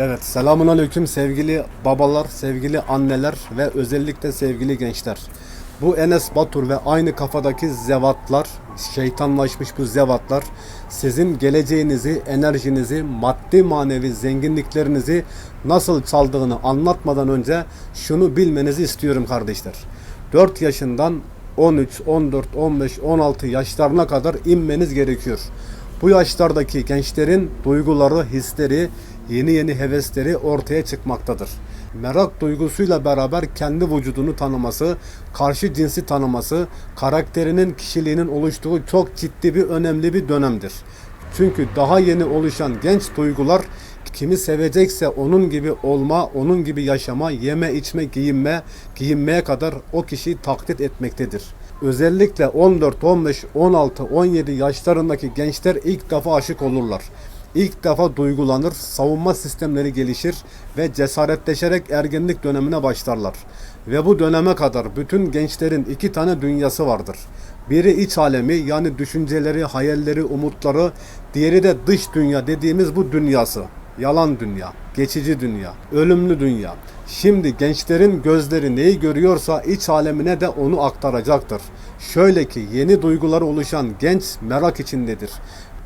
Evet, selamun aleyküm sevgili babalar, sevgili anneler ve özellikle sevgili gençler. Bu Enes Batur ve aynı kafadaki zevatlar, şeytanlaşmış bu zevatlar sizin geleceğinizi, enerjinizi, maddi manevi zenginliklerinizi nasıl çaldığını anlatmadan önce şunu bilmenizi istiyorum kardeşler. 4 yaşından 13, 14, 15, 16 yaşlarına kadar inmeniz gerekiyor. Bu yaşlardaki gençlerin duyguları, hisleri, yeni yeni hevesleri ortaya çıkmaktadır. Merak duygusuyla beraber kendi vücudunu tanıması, karşı cinsi tanıması, karakterinin, kişiliğinin oluştuğu çok ciddi bir önemli bir dönemdir. Çünkü daha yeni oluşan genç duygular kimi sevecekse onun gibi olma, onun gibi yaşama, yeme, içme, giyinme, giyinmeye kadar o kişiyi taklit etmektedir. Özellikle 14, 15, 16, 17 yaşlarındaki gençler ilk defa aşık olurlar. İlk defa duygulanır, savunma sistemleri gelişir ve cesaretleşerek ergenlik dönemine başlarlar. Ve bu döneme kadar bütün gençlerin iki tane dünyası vardır. Biri iç alemi yani düşünceleri, hayalleri, umutları, diğeri de dış dünya dediğimiz bu dünyası. Yalan dünya, geçici dünya, ölümlü dünya. Şimdi gençlerin gözleri neyi görüyorsa iç alemine de onu aktaracaktır. Şöyle ki yeni duyguları oluşan genç merak içindedir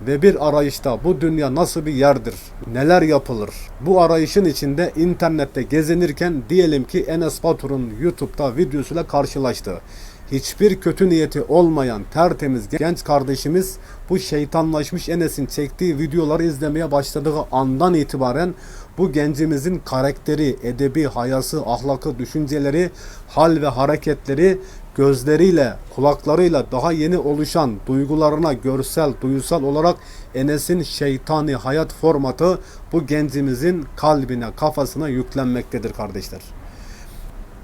ve bir arayışta bu dünya nasıl bir yerdir? Neler yapılır? Bu arayışın içinde internette gezinirken diyelim ki Enes Batur'un YouTube'da videosuyla karşılaştı. Hiçbir kötü niyeti olmayan tertemiz genç kardeşimiz bu şeytanlaşmış Enes'in çektiği videoları izlemeye başladığı andan itibaren bu gencimizin karakteri, edebi, hayası, ahlakı, düşünceleri, hal ve hareketleri gözleriyle, kulaklarıyla daha yeni oluşan duygularına görsel, duyusal olarak Enes'in şeytani hayat formatı bu gencimizin kalbine, kafasına yüklenmektedir kardeşler.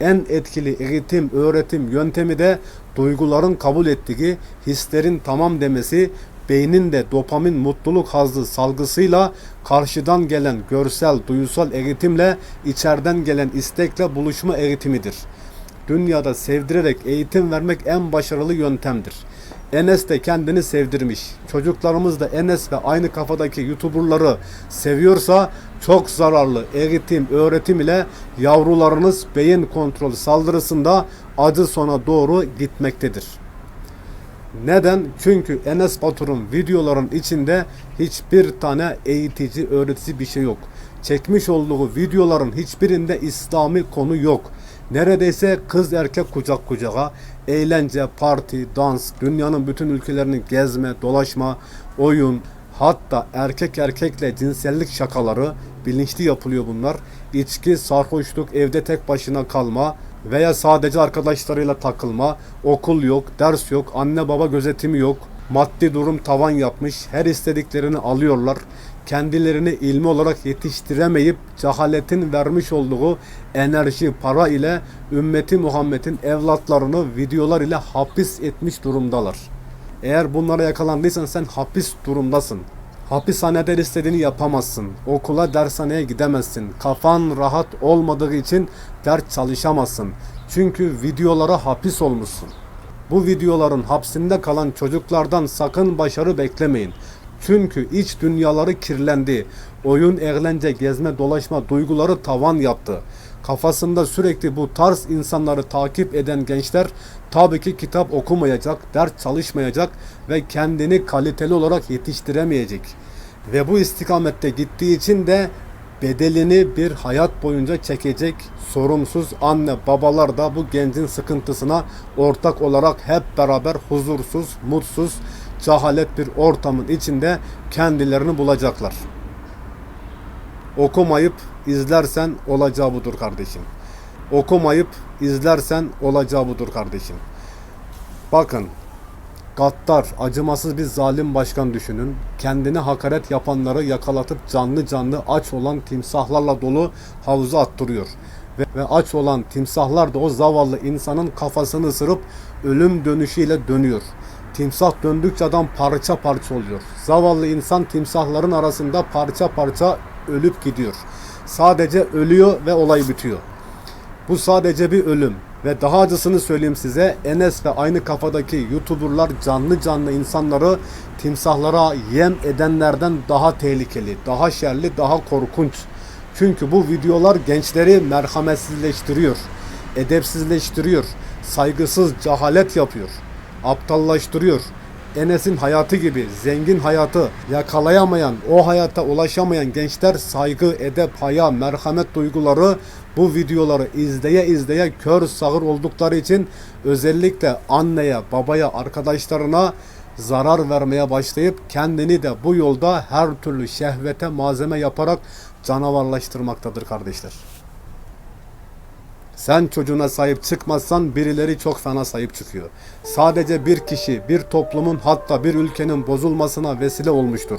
En etkili eğitim, öğretim yöntemi de duyguların kabul ettiği, hislerin tamam demesi, beynin de dopamin mutluluk hazzı salgısıyla karşıdan gelen görsel, duyusal eğitimle içeriden gelen istekle buluşma eğitimidir. Dünyada sevdirerek eğitim vermek en başarılı yöntemdir. Enes de kendini sevdirmiş. Çocuklarımız da Enes ve aynı kafadaki YouTuber'ları seviyorsa çok zararlı eğitim, öğretim ile yavrularınız beyin kontrol saldırısında acı sona doğru gitmektedir. Neden? Çünkü Enes Batur'un videoların içinde hiçbir tane eğitici, öğretici bir şey yok. Çekmiş olduğu videoların hiçbirinde İslami konu yok. Neredeyse kız erkek kucak kucağa, eğlence, parti, dans, dünyanın bütün ülkelerini gezme, dolaşma, oyun, hatta erkek erkekle cinsellik şakaları bilinçli yapılıyor bunlar. İçki, sarhoşluk, evde tek başına kalma veya sadece arkadaşlarıyla takılma, okul yok, ders yok, anne baba gözetimi yok. Maddi durum tavan yapmış, her istediklerini alıyorlar kendilerini ilmi olarak yetiştiremeyip cehaletin vermiş olduğu enerji, para ile ümmeti Muhammed'in evlatlarını videolar ile hapis etmiş durumdalar. Eğer bunlara yakalandıysan sen hapis durumdasın. Hapishanede istediğini yapamazsın. Okula, dershaneye gidemezsin. Kafan rahat olmadığı için ders çalışamazsın. Çünkü videolara hapis olmuşsun. Bu videoların hapsinde kalan çocuklardan sakın başarı beklemeyin. Çünkü iç dünyaları kirlendi. Oyun, eğlence, gezme, dolaşma duyguları tavan yaptı. Kafasında sürekli bu tarz insanları takip eden gençler tabii ki kitap okumayacak, ders çalışmayacak ve kendini kaliteli olarak yetiştiremeyecek. Ve bu istikamette gittiği için de bedelini bir hayat boyunca çekecek sorumsuz anne babalar da bu gencin sıkıntısına ortak olarak hep beraber huzursuz, mutsuz, cehalet bir ortamın içinde kendilerini bulacaklar. Okumayıp izlersen olacağı budur kardeşim. Okumayıp izlersen olacağı budur kardeşim. Bakın Gaddar, acımasız bir zalim başkan düşünün. Kendine hakaret yapanları yakalatıp canlı canlı aç olan timsahlarla dolu havuza attırıyor. Ve, ve aç olan timsahlar da o zavallı insanın kafasını ısırıp ölüm dönüşüyle dönüyor. Timsah döndükçe adam parça parça oluyor. Zavallı insan timsahların arasında parça parça ölüp gidiyor. Sadece ölüyor ve olay bitiyor. Bu sadece bir ölüm. Ve daha acısını söyleyeyim size. Enes ve aynı kafadaki YouTuber'lar canlı canlı insanları timsahlara yem edenlerden daha tehlikeli, daha şerli, daha korkunç. Çünkü bu videolar gençleri merhametsizleştiriyor, edepsizleştiriyor, saygısız cehalet yapıyor, aptallaştırıyor. Enes'in hayatı gibi zengin hayatı yakalayamayan, o hayata ulaşamayan gençler saygı, edep, haya, merhamet duyguları bu videoları izleye izleye kör sağır oldukları için özellikle anneye, babaya, arkadaşlarına zarar vermeye başlayıp kendini de bu yolda her türlü şehvete malzeme yaparak canavarlaştırmaktadır kardeşler. Sen çocuğuna sahip çıkmazsan birileri çok fena sahip çıkıyor. Sadece bir kişi, bir toplumun hatta bir ülkenin bozulmasına vesile olmuştur.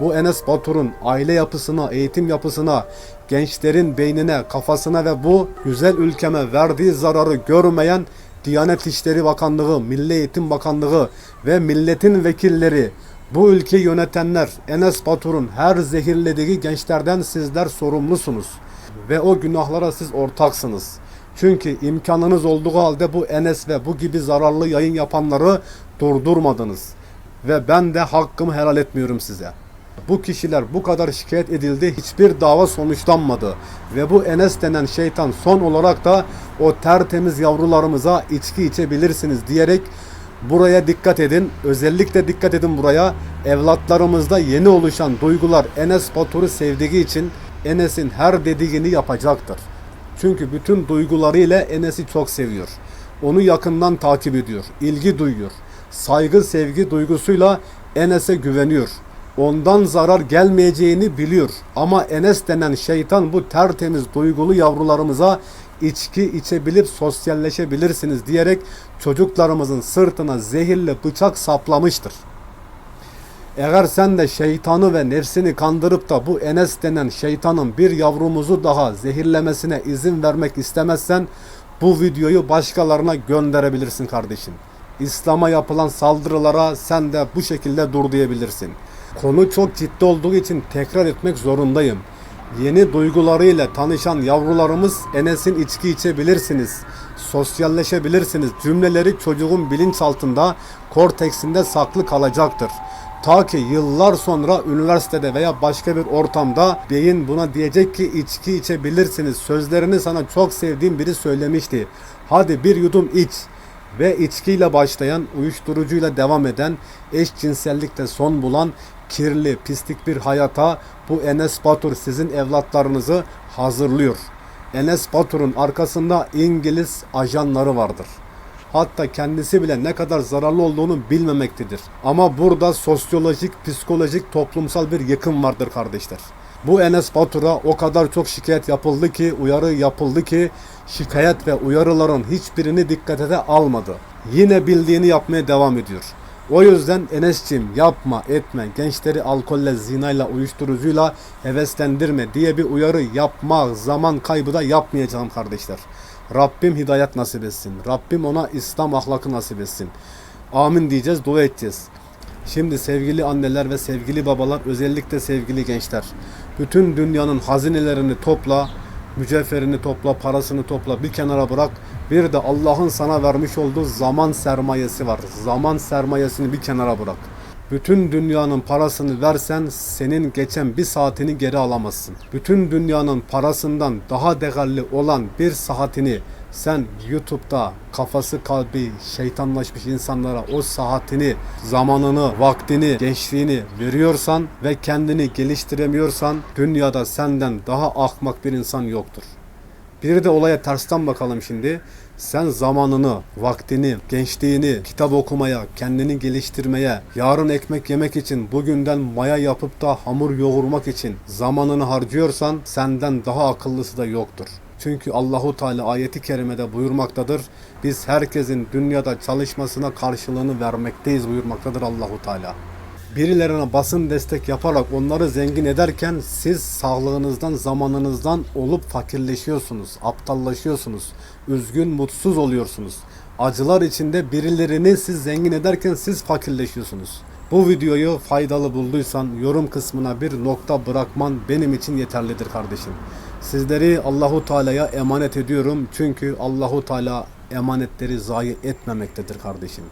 Bu Enes Batur'un aile yapısına, eğitim yapısına, gençlerin beynine, kafasına ve bu güzel ülkeme verdiği zararı görmeyen Diyanet İşleri Bakanlığı, Milli Eğitim Bakanlığı ve milletin vekilleri, bu ülkeyi yönetenler Enes Batur'un her zehirlediği gençlerden sizler sorumlusunuz. Ve o günahlara siz ortaksınız. Çünkü imkanınız olduğu halde bu Enes ve bu gibi zararlı yayın yapanları durdurmadınız. Ve ben de hakkımı helal etmiyorum size. Bu kişiler bu kadar şikayet edildi, hiçbir dava sonuçlanmadı. Ve bu Enes denen şeytan son olarak da o tertemiz yavrularımıza içki içebilirsiniz diyerek buraya dikkat edin. Özellikle dikkat edin buraya. Evlatlarımızda yeni oluşan duygular Enes Batur'u sevdiği için Enes'in her dediğini yapacaktır. Çünkü bütün duygularıyla Enes'i çok seviyor. Onu yakından takip ediyor, ilgi duyuyor. Saygı, sevgi duygusuyla Enes'e güveniyor. Ondan zarar gelmeyeceğini biliyor. Ama Enes denen şeytan bu tertemiz duygulu yavrularımıza içki içebilir, sosyalleşebilirsiniz diyerek çocuklarımızın sırtına zehirli bıçak saplamıştır. Eğer sen de şeytanı ve nefsini kandırıp da bu Enes denen şeytanın bir yavrumuzu daha zehirlemesine izin vermek istemezsen bu videoyu başkalarına gönderebilirsin kardeşim. İslam'a yapılan saldırılara sen de bu şekilde dur diyebilirsin. Konu çok ciddi olduğu için tekrar etmek zorundayım. Yeni duygularıyla tanışan yavrularımız Enes'in içki içebilirsiniz, sosyalleşebilirsiniz cümleleri çocuğun bilinçaltında, korteksinde saklı kalacaktır. Ta ki yıllar sonra üniversitede veya başka bir ortamda beyin buna diyecek ki içki içebilirsiniz. Sözlerini sana çok sevdiğim biri söylemişti. Hadi bir yudum iç ve içkiyle başlayan, uyuşturucuyla devam eden, eşcinsellikte son bulan kirli, pislik bir hayata bu Enes Batur sizin evlatlarınızı hazırlıyor. Enes Batur'un arkasında İngiliz ajanları vardır. Hatta kendisi bile ne kadar zararlı olduğunu bilmemektedir. Ama burada sosyolojik, psikolojik, toplumsal bir yıkım vardır kardeşler. Bu Enes Batur'a o kadar çok şikayet yapıldı ki, uyarı yapıldı ki şikayet ve uyarıların hiçbirini dikkate almadı. Yine bildiğini yapmaya devam ediyor. O yüzden Enes'cim yapma etme gençleri alkolle zinayla uyuşturucuyla heveslendirme diye bir uyarı yapma zaman kaybı da yapmayacağım kardeşler. Rabbim hidayet nasip etsin. Rabbim ona İslam ahlakı nasip etsin. Amin diyeceğiz, dua edeceğiz. Şimdi sevgili anneler ve sevgili babalar, özellikle sevgili gençler. Bütün dünyanın hazinelerini topla, mücevherini topla, parasını topla, bir kenara bırak. Bir de Allah'ın sana vermiş olduğu zaman sermayesi var. Zaman sermayesini bir kenara bırak. Bütün dünyanın parasını versen senin geçen bir saatini geri alamazsın. Bütün dünyanın parasından daha değerli olan bir saatini sen YouTube'da kafası kalbi şeytanlaşmış insanlara o saatini, zamanını, vaktini, gençliğini veriyorsan ve kendini geliştiremiyorsan dünyada senden daha ahmak bir insan yoktur. Bir de olaya tersten bakalım şimdi. Sen zamanını, vaktini, gençliğini kitap okumaya, kendini geliştirmeye, yarın ekmek yemek için, bugünden maya yapıp da hamur yoğurmak için zamanını harcıyorsan senden daha akıllısı da yoktur. Çünkü Allahu Teala ayeti kerimede buyurmaktadır. Biz herkesin dünyada çalışmasına karşılığını vermekteyiz buyurmaktadır Allahu Teala. Birilerine basın destek yaparak onları zengin ederken siz sağlığınızdan, zamanınızdan olup fakirleşiyorsunuz, aptallaşıyorsunuz, üzgün, mutsuz oluyorsunuz. Acılar içinde birilerini siz zengin ederken siz fakirleşiyorsunuz. Bu videoyu faydalı bulduysan yorum kısmına bir nokta bırakman benim için yeterlidir kardeşim. Sizleri Allahu Teala'ya emanet ediyorum çünkü Allahu Teala emanetleri zayi etmemektedir kardeşim.